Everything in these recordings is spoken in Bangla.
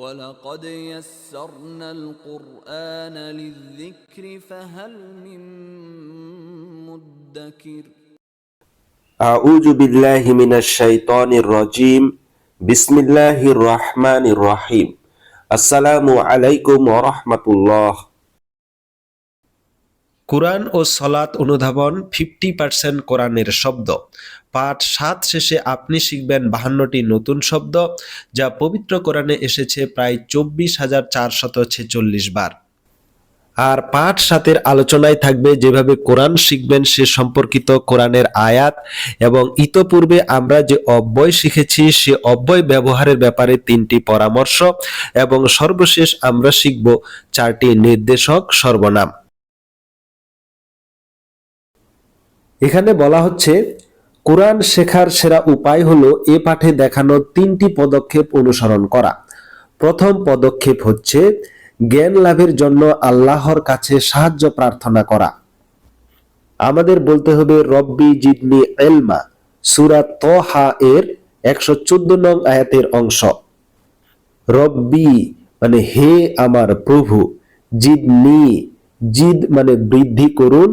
ولقد يسرنا القرآن للذكر فهل من مدكر أعوذ بالله من الشيطان الرجيم بسم الله الرحمن الرحيم السلام عليكم ورحمة الله কোরআন ও সলাৎ অনুধাবন ফিফটি পার্সেন্ট কোরআনের শব্দ পাঠ সাত শেষে আপনি শিখবেন বাহান্নটি নতুন শব্দ, যা পবিত্র কোরআনে এসেছে প্রায় চব্বিশ হাজার চারশত ছেচল্লিশ বার। আর পাঠ সাতের আলোচনায় থাকবে যেভাবে কোরআন শিখবেন সে সম্পর্কিত কোরআনের আয়াত, এবং ইতপূর্বে আমরা যে অব্যয় শিখেছি সে অব্যয় ব্যবহারের ব্যাপারে তিনটি পরামর্শ, এবং সর্বশেষ আমরা শিখব চারটি নির্দেশক সর্বনাম। এখানে বলা হচ্ছে কোরআন শেখার সেরা উপায় হলো এ পাঠে দেখানো তিনটি পদক্ষেপ অনুসরণ করা। প্রথম পদক্ষেপ হচ্ছে জ্ঞান লাভের জন্য আল্লাহর কাছে সাহায্য প্রার্থনা করা। আমাদের বলতে হবে, রব্বি জিদনি এলমা সুরা তহা এর একশো চোদ্দ নং আয়াতের অংশ। রব্বি মানে হে আমার প্রভু, জিদনি, জিদ মানে বৃদ্ধি করুন,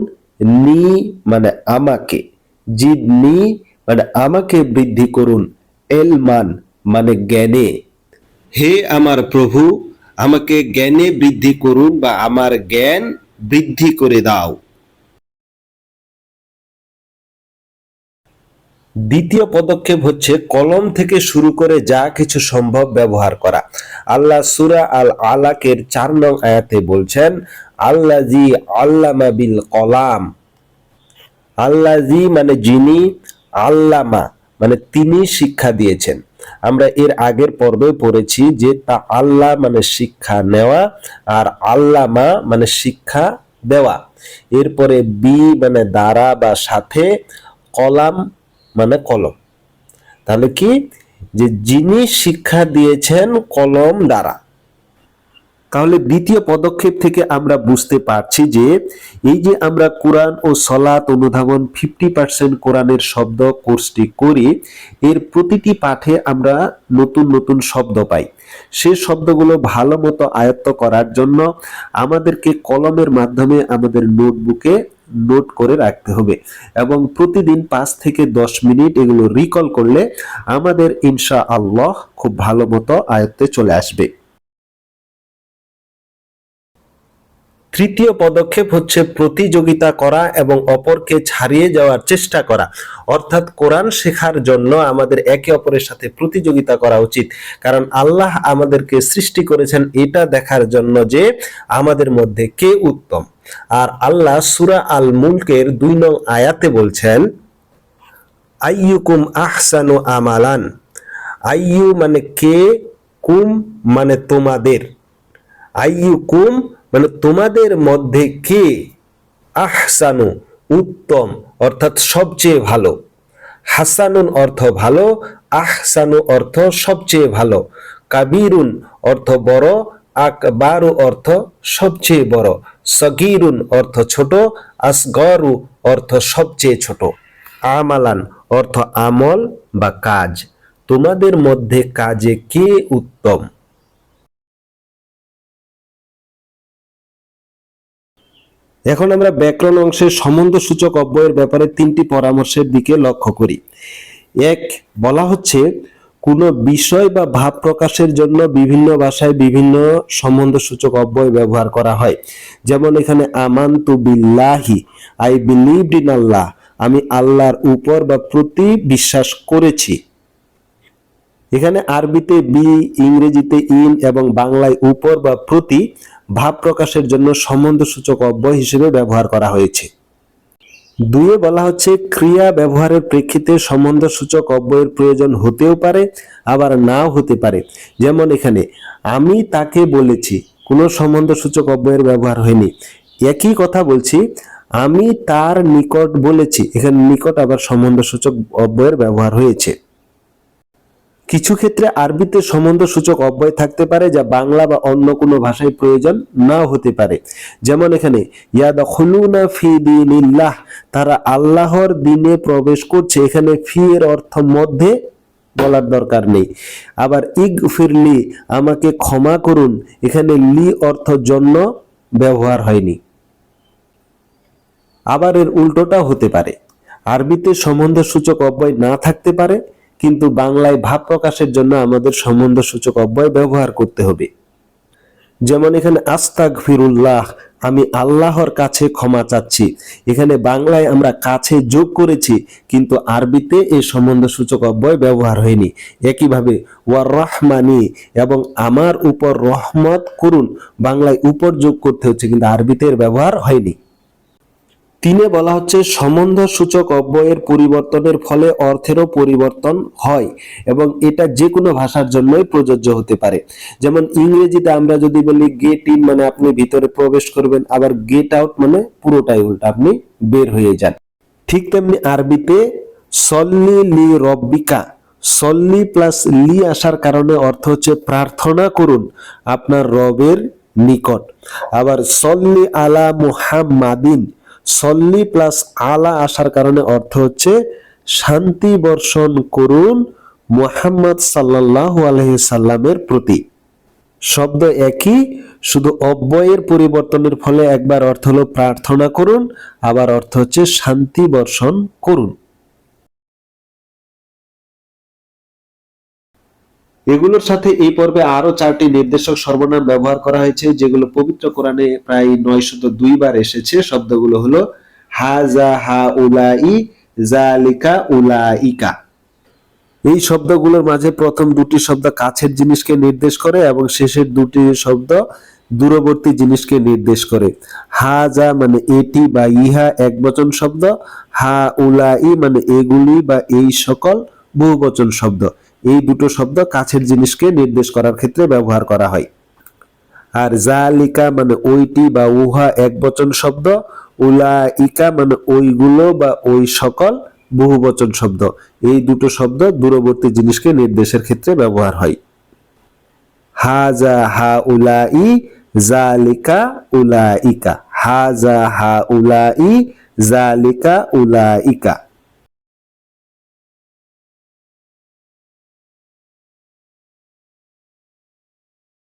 নি মানে আমাকে। জিদনি মানে আমাকে বৃদ্ধি করুন। এলমান মানে জ্ঞানে। হে আমার প্রভু, আমাকে জ্ঞানে বৃদ্ধি করুন বা আমার জ্ঞান বৃদ্ধি করে দাও। দ্বিতীয় পদক্ষেপ হচ্ছে কলম থেকে শুরু করে যা কিছু সম্ভব ব্যবহার করা। আল্লাহ সুরা আল আলাকের চার নং আয়াতে বলছেন আল্লাহ জি আল্লামা বিল কলাম। আল্লাহ জি মানে যিনি, আল্লামা মানে তিনি শিক্ষা দিয়েছেন। আমরা এর আগের পর্বে পড়েছি যে তা আল্লাহ মানে শিক্ষা নেওয়া আর আল্লামা মানে শিক্ষা দেওয়া। এরপরে বি মানে দ্বারা বা সাথে, কলাম মানে কলম। তাহলে কি? যে যিনি শিক্ষা দিয়েছেন কলম দ্বারা। তাহলে দ্বিতীয় পদক্ষেপ থেকে আমরা বুঝতে পারছি যে এই যে আমরা কোরআন ও সলাত অনুধাবন ফিফটি পার্সেন্ট কোরআনের শব্দ কোর্সটি করি, এর প্রতিটি পাঠে আমরা নতুন নতুন শব্দ পাই। সে শব্দগুলো ভালো মতো আয়ত্ত করার জন্য আমাদেরকে কলমের মাধ্যমে আমাদের নোটবুকে নোট করে রাখতে হবে এবং প্রতিদিন পাঁচ থেকে দশ মিনিট এগুলো রিকল করলে আমাদের ইনশা আল্লাহ খুব ভালো মতো আয়ত্তে চলে আসবে। তৃতীয় পদক্ষেপ হচ্ছে প্রতিযোগিতা করা এবং অপরকে ছাড়িয়ে যাওয়ার চেষ্টা করা। অর্থাৎ কোরআন শেখার জন্য আমাদের একে অপরের সাথে প্রতিযোগিতা করা উচিত। কারণ আল্লাহ আমাদেরকে সৃষ্টি করেছেন এটা দেখার জন্য যে আমাদের মধ্যে কে উত্তম। আর আল্লাহ সুরা আল মুলকের দুই নং আয়াতে বলছেন, আইয়ুকুম আহসানু আমালান। আইয়ু মানে কে, কুম মানে তোমাদের। আইয়ুকুম মানে তোমাদের মধ্যে কে আহসানু উত্তম অর্থাৎ সবচেয়ে ভালো? হাসানুন অর্থ ভালো, আহসানু অর্থ সবচেয়ে ভালো। কাবিরুন অর্থ বড়, আকবারু অর্থ সবচেয়ে বড়। সগিরুন অর্থ ছোট, আসগরু অর্থ সবচেয়ে ছোট। আমালান অর্থ আমল বা কাজ। তোমাদের মধ্যে কাজে কে উত্তম? এখন আমরা ব্যাকরণ অংশের সম্বন্ধসূচক অব্যয়ের ব্যাপারে তিনটি পরামর্শের দিকে লক্ষ্য করি। এক, বলা হচ্ছে, কোনো বিষয় বা ভাব প্রকাশের জন্য বিভিন্ন ভাষায় বিভিন্ন সম্বন্ধসূচক অব্যয় ব্যবহার করা হয়। যেমন এখানে, আমান্তু বিল্লাহি, আই বিলিভড ইন আল্লাহ, আমি আল্লাহর উপর বা প্রতি বিশ্বাস করেছি। এখানে আরবিতে বি, ইংরেজিতে ইন এবং বাংলায় উপর বা প্রতি ভাব প্রকাশের জন্য সম্বন্ধসূচক অব্যয় হিসেবে ব্যবহার করা হয়েছে। দুয়ে বলা হচ্ছে, ক্রিয়া ব্যবহারের প্রেক্ষিতে সম্বন্ধসূচক অব্যয়ের প্রয়োজন হতেও পারে, আবার নাও হতে পারে। যেমন এখানে, আমি তাকে বলেছি, কোনো সম্বন্ধসূচক অব্যয়ের ব্যবহার হয়নি। একই কথা বলছি, আমি তার নিকট বলেছি, এখানে নিকট আবার সম্বন্ধসূচক অব্যয়ের ব্যবহার হয়েছে। কিছু ক্ষেত্রে আরবিতে সম্বন্ধ সূচক অব্যয় থাকতে পারে, যা বাংলা বা অন্য কোনো ভাষায় প্রয়োজন নাও হতে পারে। যেমন এখানে ফি তারা আল্লাহর দিনে প্রবেশ করছে। এখানে ফি এর অর্থ মধ্যে বলার দরকার নেই। আবার ইগ ফিরলি আমাকে ক্ষমা করুন। এখানে লি অর্থ জন্য ব্যবহার হয়নি। আবার এর উল্টোটাও হতে পারে। আরবিতে সম্বন্ধ সূচক অব্যয় না থাকতে পারে কিন্তু বাংলায় ভাব প্রকাশের জন্য আমাদের সম্বন্ধ সূচক অব্যয় ব্যবহার করতে হবে। যেমন এখানে আস্তাক ফিরুল্লাহ আমি আল্লাহর কাছে ক্ষমা চাচ্ছি। এখানে বাংলায় আমরা কাছে যোগ করেছি, কিন্তু আরবিতে এই সম্বন্ধ সূচক অব্যয় ব্যবহার হয়নি। একইভাবে ওয়ার রহমানি এবং আমার উপর রহমত করুন, বাংলায় উপর যোগ করতে হচ্ছে, কিন্তু আরবিতে এর ব্যবহার হয়নি। তিনে বলা হচ্ছে সম্বন্ধ সূচক অব্যয়ের পরিবর্তনের ফলে অর্থেরও পরিবর্তন হয় এবং এটা যে কোনো ভাষার জন্যই প্রযোজ্য হতে পারে। যেমন ইংরেজিতে আমরা যদি বলি গেট ইন মানে আপনি ভিতরে প্রবেশ করবেন, আবার গেট আউট মানে পুরোটাই উল্টা, আপনি বের হয়ে যান। ঠিক তেমনি আরবিতে, সল্লি লি রব্বিকা সল্লি প্লাস লি আসার কারণে অর্থ হচ্ছে, প্রার্থনা করুন আপনার রবের নিকট আবার সল্লি আলা মুহাম্মাদিন সল্লি প্লাস আলা আসার কারণে অর্থ হচ্ছে শান্তি বর্ষণ করুন মুহাম্মদ সাল্লাহ সাল্লামের প্রতি। শব্দ একই, শুধু অব্যয়ের পরিবর্তনের ফলে একবার অর্থ হলো প্রার্থনা করুন, আবার অর্থ হচ্ছে শান্তি বর্ষণ করুন। এগুলোর সাথে এই পর্বে আরও চারটি নির্দেশক সর্বনাম ব্যবহার করা হয়েছে, যেগুলো পবিত্র কোরআনে প্রায় নয়শত দুই বার এসেছে। শব্দগুলো হলো, হাজা হা উলাই, জালিকা উলাইকা। এই শব্দগুলোর মাঝে প্রথম দুটি শব্দ কাছের জিনিসকে নির্দেশ করে এবং শেষের দুটি শব্দ দূরবর্তী জিনিসকে নির্দেশ করে। হা যা মানে এটি বা ইহা এক বচন শব্দ, হা উলাই মানে এগুলি বা এই সকল বহুবচন শব্দ। এই দুটো শব্দ কাছের জিনিসকে নির্দেশ করার ক্ষেত্রে ব্যবহার করা হয়। আর জালিকা মানে ওইটি বা উহা এক বচন শব্দ, উলাইকা মানে ওইগুলো বা ওই সকল বহুবচন শব্দ। এই দুটো শব্দ দূরবর্তী জিনিসকে নির্দেশের ক্ষেত্রে ব্যবহার হয়। হা হাজা হা উলা উলাই, জালিকা উলাইকা। হাজা হা জা হা উলা উলাই, জালিকা উলাইকা।